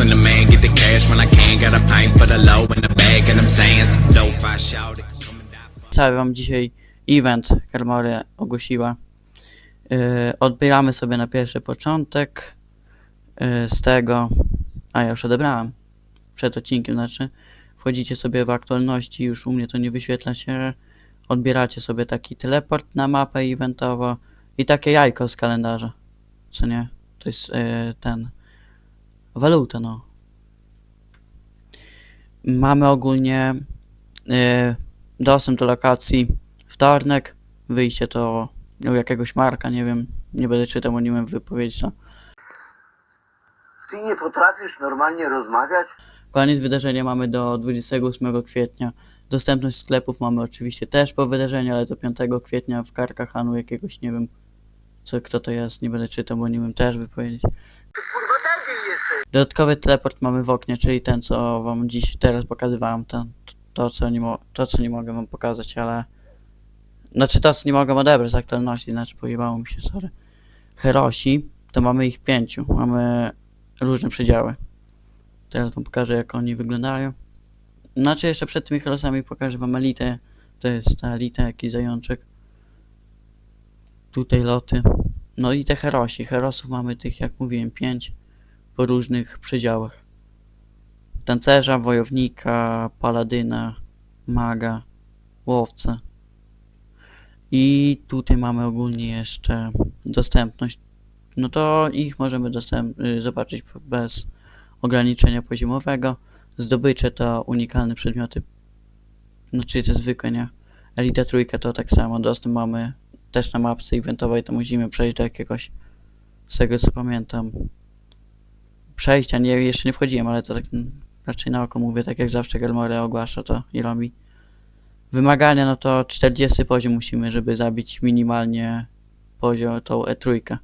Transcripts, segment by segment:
On the man, get the cash when I can. Got a pint for the low in the bag, and I'm saying some dope. I shout it. Cały wam dzisiaj event Kermory ogłosiła. Yy, odbieramy sobie na pierwszy początek yy, z tego, a ja już odebrałem przed odcinkiem, znaczy wchodzicie sobie w aktualności, już u mnie to nie wyświetla się, odbieracie sobie taki teleport na mapę eventowo i takie jajko z kalendarza, co nie? To jest yy, ten, waluta no. Mamy ogólnie yy, dostęp do lokacji wtorek, wyjście to u jakiegoś marka, nie wiem, nie będę czytał, bo nie wiem wypowiedzieć to. Ty nie potrafisz normalnie rozmawiać? Koniec wydarzenia mamy do 28 kwietnia. Dostępność sklepów mamy oczywiście też po wydarzeniu, ale do 5 kwietnia w Karkachanu jakiegoś, nie wiem, co, kto to jest, nie będę czytał, bo nie wiem też wypowiedzieć. Dodatkowy teleport mamy w oknie, czyli ten, co wam dziś teraz pokazywałem, ten, to, co nie to, co nie mogę wam pokazać, ale... Znaczy to, co nie mogę odebrać z aktualności, znaczy pojebało mi się, sorry. Herosi, to mamy ich pięciu, mamy różne przedziały. Teraz wam pokażę, jak oni wyglądają. Znaczy jeszcze przed tymi herosami pokażę wam elitę. To jest ta elita, jakiś zajączek. Tutaj loty. No i te herosi. Herosów mamy tych, jak mówiłem, pięć po różnych przedziałach. Tancerza, wojownika, paladyna, maga, łowcę. I tutaj mamy ogólnie jeszcze dostępność. No to ich możemy y, zobaczyć bez ograniczenia poziomowego. Zdobycze to unikalne przedmioty. No czyli te zwykłe, nie? Elita trójka to tak samo. Dostęp mamy też na mapce eventowej, to musimy przejść do jakiegoś, z tego co pamiętam, przejścia. Nie, jeszcze nie wchodziłem, ale to tak raczej na oko mówię, tak jak zawsze Gelmore ogłasza to i robi. Wymagania, no to 40 poziom musimy, żeby zabić minimalnie poziom, tą E3.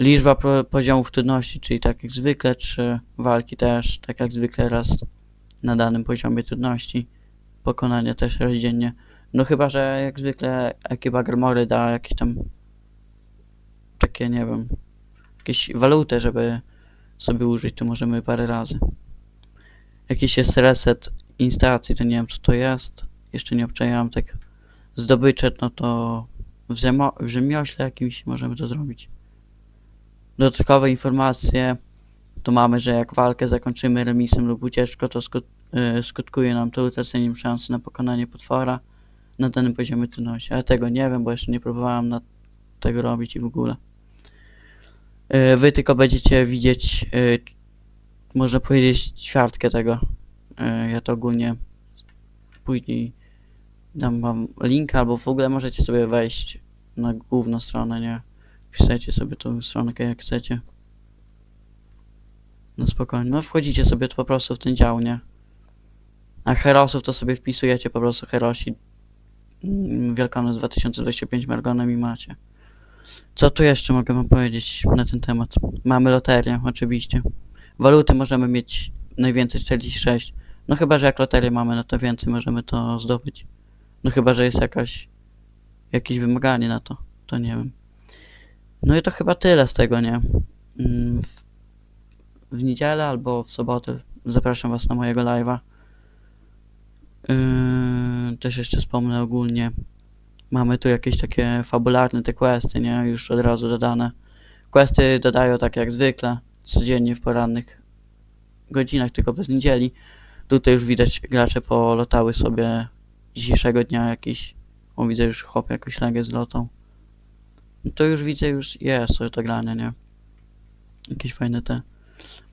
Liczba pro, poziomów trudności, czyli tak jak zwykle, trzy walki też, tak jak zwykle raz na danym poziomie trudności. Pokonania też raz dziennie. No chyba, że jak zwykle ekipa Gelmory da jakieś tam takie, nie wiem, jakieś walutę, żeby sobie użyć, to możemy parę razy. Jakiś jest reset instalacji, to nie wiem co to jest. Jeszcze nie obczajałem tak. Zdobycze, no to w, w rzemiośle jakimś możemy to zrobić. Dodatkowe informacje. Tu mamy, że jak walkę zakończymy remisem lub ucieczką, to skut- y, skutkuje nam to utraceniem szansy na pokonanie potwora na danym poziomie trudności. Ale tego nie wiem, bo jeszcze nie próbowałem na tego robić i w ogóle. Y, Wy tylko będziecie widzieć, y, można powiedzieć, ćwiartkę tego. Y, Ja to ogólnie później dam wam link, albo w ogóle możecie sobie wejść na główną stronę, nie? Wpisujecie sobie tą stronkę jak chcecie. No spokojnie. No wchodzicie sobie po prostu w ten dział, nie? A herosów to sobie wpisujecie po prostu herosi. Mm, Wielkanoc 2025 Margonem i macie. Co tu jeszcze mogę wam powiedzieć na ten temat? Mamy loterię, oczywiście. Waluty możemy mieć najwięcej 46. No chyba, że jak loterię mamy, no to więcej możemy to zdobyć. No chyba, że jest jakaś jakieś wymaganie na to. To nie wiem. No i to chyba tyle z tego, nie? Mm, W, w niedzielę albo w sobotę zapraszam was na mojego live'a. Yy, też jeszcze wspomnę ogólnie. Mamy tu jakieś takie fabularne te questy, nie? Już od razu dodane. Questy dodają tak jak zwykle, codziennie w porannych godzinach, tylko bez niedzieli. Tutaj już widać gracze polotały sobie dzisiejszego dnia jakiś. O widzę już chłop jakąś legę z lotą. No to już widzę, już jest sobie to granie, nie? Jakieś fajne te.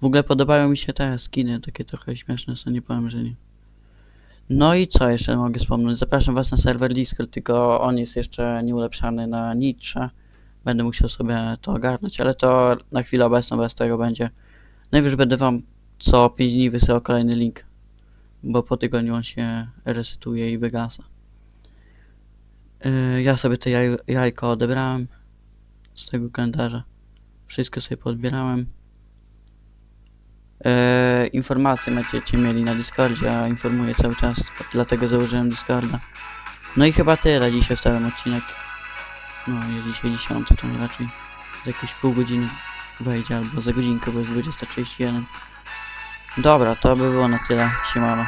W ogóle podobają mi się te skiny, takie trochę śmieszne są, nie powiem, że nie. No i co jeszcze mogę wspomnieć? Zapraszam was na serwer Discord, tylko on jest jeszcze nieulepszany na nitrze. Będę musiał sobie to ogarnąć, ale to na chwilę obecną bez tego będzie. Najwyżej będę wam co 5 dni wysyłał kolejny link, bo po tygodniu on się resetuje i wygasa. Yy, ja sobie te jaj, jajko odebrałem z tego kalendarza. Wszystko sobie podbierałem. Informacje będziecie mieli na Discordzie, ja informuję cały czas, dlatego założyłem Discorda. No i chyba tyle, dzisiaj wstałem odcinek. No, jest dzisiaj 10, to raczej z jakieś pół godziny wejdzie, albo za godzinkę, bo jest 20.31. Dobra, to by było na tyle. Siemano.